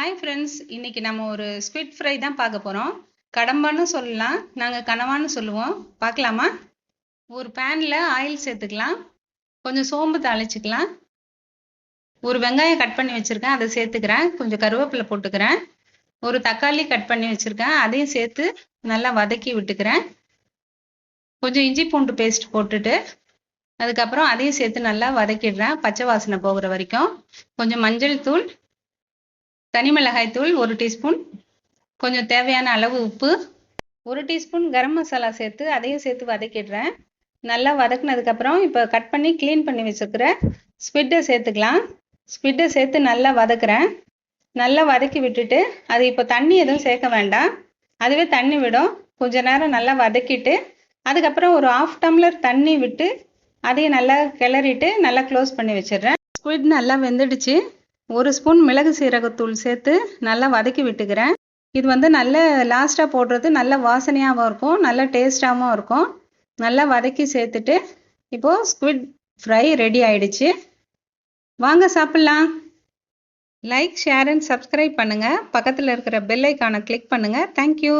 Hi friends இன்னைக்கு நம்ம ஒரு ஸ்குவிட் ஃப்ரை தான் பார்க்க போகிறோம் கடம்பான்னு சொல்லலாம் நாங்கள் கனவான்னு சொல்லுவோம். பார்க்கலாமா? ஒரு பேனில் ஆயில் சேர்த்துக்கலாம். கொஞ்சம் சோம்பு தாளிச்சுக்கலாம். ஒரு வெங்காயம் கட் பண்ணி வச்சுருக்கேன் அதை சேர்த்துக்கிறேன். கொஞ்சம் கருவேப்பிலை போட்டுக்கிறேன். ஒரு தக்காளி கட் பண்ணி வச்சுருக்கேன் அதையும் சேர்த்து நல்லா வதக்கி விட்டுக்கிறேன். கொஞ்சம் இஞ்சி பூண்டு பேஸ்ட் போட்டுட்டு அதுக்கப்புறம் அதையும் சேர்த்து நல்லா வதக்கிடுறேன். பச்சை வாசனை போகிற வரைக்கும். கொஞ்சம் மஞ்சள் தூள் தனி மிளகாய் தூள் ஒரு டீஸ்பூன் கொஞ்சம் தேவையான அளவு உப்பு ஒரு டீஸ்பூன் கரம் மசாலா சேர்த்து அதையும் சேர்த்து வதக்கிடுறேன். நல்லா வதக்குனதுக்கப்புறம் இப்போ கட் பண்ணி க்ளீன் பண்ணி வச்சுருக்கிற ஸ்பிட்டை சேர்த்துக்கலாம். ஸ்பிட்டை சேர்த்து நல்லா வதக்குறேன். நல்லா வதக்கி விட்டுட்டு அது இப்போ தண்ணி எதுவும் சேர்க்க வேண்டாம். அதுவே தண்ணி விடும். கொஞ்ச நேரம் நல்லா வதக்கிட்டு அதுக்கப்புறம் ஒரு ஆஃப் டம்ளர் தண்ணி விட்டு அதையும் நல்லா கிளறிட்டு நல்லா க்ளோஸ் பண்ணி வச்சிடுறேன். ஸ்குவிட் நல்லா வெந்துடுச்சு. ஒரு ஸ்பூன் மிளகு சீரகத்தூள் சேர்த்து நல்லா வதக்கி விட்டுக்கிறேன். இது வந்து நல்ல லாஸ்ட்டாக போடுறது நல்ல வாசனையாகவும் இருக்கும் நல்ல டேஸ்டாகவும் இருக்கும். நல்லா வதக்கி சேர்த்துட்டு இப்போது ஸ்குவிட் ஃப்ரை ரெடி ஆயிடுச்சு. வாங்க சாப்பிட்லாம். லைக் ஷேர் அண்ட் சப்ஸ்கிரைப் பண்ணுங்கள் பக்கத்தில் இருக்கிற பெல் ஐக்கானை கிளிக் பண்ணுங்கள் தேங்க்யூ